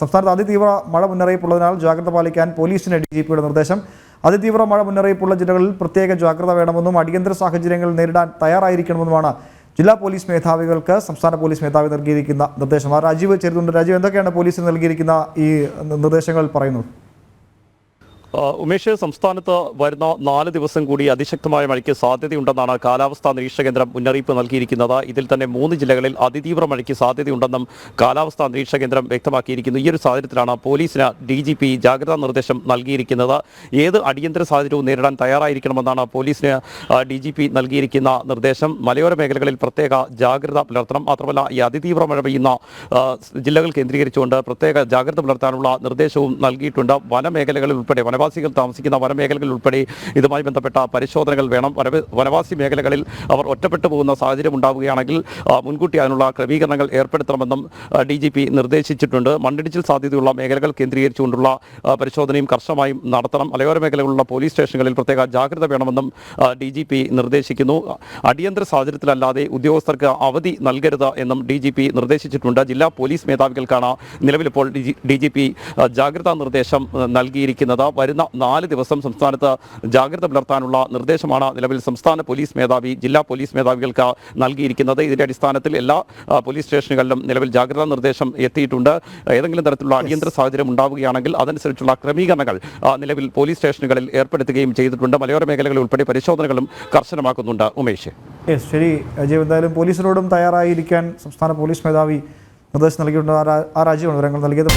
സംസ്ഥാനത്ത് അതിതീവ്ര മഴ മുന്നറിയിപ്പുള്ളതിനാൽ ജാഗ്രത പാലിക്കാൻ പോലീസിന് ഡി ജി പിയുടെ നിർദ്ദേശം. അതിതീവ്ര മഴ മുന്നറിയിപ്പുള്ള ജില്ലകളിൽ പ്രത്യേക ജാഗ്രത വേണമെന്നും അടിയന്തര സാഹചര്യങ്ങൾ നേരിടാൻ തയ്യാറായിരിക്കണമെന്നുമാണ് ജില്ലാ പോലീസ് മേധാവികൾക്ക് സംസ്ഥാന പോലീസ് മേധാവി നൽകിയിരിക്കുന്ന നിർദ്ദേശം. ആ രാജീവ് ചേരുന്നുണ്ട്. രാജീവ് എന്തൊക്കെയാണ് പോലീസിന് നൽകിയിരിക്കുന്ന ഈ നിർദ്ദേശങ്ങൾ പറയുന്നത്? ഉമേഷ് സംസ്ഥാനത്ത് വരുന്ന നാല് ദിവസം കൂടി അതിശക്തമായ മഴയ്ക്ക് സാധ്യതയുണ്ടെന്നാണ് കാലാവസ്ഥാ നിരീക്ഷണ കേന്ദ്രം മുന്നറിയിപ്പ് നൽകിയിരിക്കുന്നത്. ഇതിൽ തന്നെ മൂന്ന് ജില്ലകളിൽ അതിതീവ്ര മഴയ്ക്ക് സാധ്യതയുണ്ടെന്നും കാലാവസ്ഥാ നിരീക്ഷണ കേന്ദ്രം വ്യക്തമാക്കിയിരിക്കുന്നു. ഈ ഒരു സാഹചര്യത്തിലാണ് പോലീസിന് ഡി ജി പി ജാഗ്രതാ നിർദ്ദേശം നൽകിയിരിക്കുന്നത്. ഏത് അടിയന്തര സാഹചര്യവും നേരിടാൻ തയ്യാറായിരിക്കണമെന്നാണ് പോലീസിന് ഡി ജി പി നൽകിയിരിക്കുന്ന നിർദ്ദേശം. മലയോര മേഖലകളിൽ പ്രത്യേക ജാഗ്രത പുലർത്തണം. മാത്രമല്ല ഈ അതിതീവ്ര മഴ പെയ്യുന്ന ജില്ലകൾ കേന്ദ്രീകരിച്ചുകൊണ്ട് പ്രത്യേക ജാഗ്രത പുലർത്താനുള്ള നിർദ്ദേശവും നൽകിയിട്ടുണ്ട്. വനമേഖലകളിൽ ഉൾപ്പെടെ വനവാസികൾ താമസിക്കുന്ന വനമേഖലകളിൽ ഉൾപ്പെടെ ഇതുമായി ബന്ധപ്പെട്ട പരിശോധനകൾ വേണം. വനവാസി മേഖലകളിൽ അവർ ഒറ്റപ്പെട്ടു പോകുന്ന സാഹചര്യം ഉണ്ടാവുകയാണെങ്കിൽ മുൻകൂട്ടി അതിനുള്ള ക്രമീകരണങ്ങൾ ഏർപ്പെടുത്തണമെന്നും ഡി ജി പി നിർദ്ദേശിച്ചിട്ടുണ്ട്. മണ്ണിടിച്ചിൽ സാധ്യതയുള്ള മേഖലകൾ കേന്ദ്രീകരിച്ചുകൊണ്ടുള്ള പരിശോധനയും കർശനമായും നടത്തണം. മലയോര മേഖലകളിലുള്ള പോലീസ് സ്റ്റേഷനുകളിൽ പ്രത്യേക ജാഗ്രത വേണമെന്നും ഡി ജി പി നിർദ്ദേശിക്കുന്നു. അടിയന്തര സാഹചര്യത്തിലല്ലാതെ ഉദ്യോഗസ്ഥർക്ക് അവധി നൽകരുത് എന്നും ഡി ജി പി നിർദ്ദേശിച്ചിട്ടുണ്ട്. ജില്ലാ പോലീസ് മേധാവികൾക്കാണ് നിലവിലിപ്പോൾ ഡി ജി പി ജാഗ്രതാ നിർദ്ദേശം നൽകിയിരിക്കുന്നത്. വരുന്ന നാല് ദിവസം സംസ്ഥാനത്ത് ജാഗ്രത പുലർത്താനുള്ള നിർദ്ദേശമാണ് നിലവിൽ സംസ്ഥാന പോലീസ് മേധാവി ജില്ലാ പോലീസ് മേധാവികൾക്ക് നൽകിയിരിക്കുന്നത്. ഇതിന്റെ അടിസ്ഥാനത്തിൽ എല്ലാ പോലീസ് സ്റ്റേഷനുകളിലും നിലവിൽ ജാഗ്രതാ നിർദ്ദേശം എത്തിയിട്ടുണ്ട്. ഏതെങ്കിലും തരത്തിലുള്ള അടിയന്തര സാഹചര്യം ഉണ്ടാവുകയാണെങ്കിൽ അതനുസരിച്ചുള്ള ക്രമീകരണങ്ങൾ നിലവിൽ പോലീസ് സ്റ്റേഷനുകളിൽ ഏർപ്പെടുത്തുകയും ചെയ്തിട്ടുണ്ട്. മലയോര മേഖലകളിൽ ഉൾപ്പെടെ പരിശോധനകളും കർശനമാക്കുന്നുണ്ട്. ഉമേഷ്. ശരി. അജയ് എന്തായാലും പോലീസിനോടും തയ്യാറായിരിക്കാൻ സംസ്ഥാന പോലീസ് മേധാവി നിർദ്ദേശം നൽകിയിട്ടുണ്ട്. ആ രാജ്യമാണ് വിവരങ്ങൾ നൽകിയത്.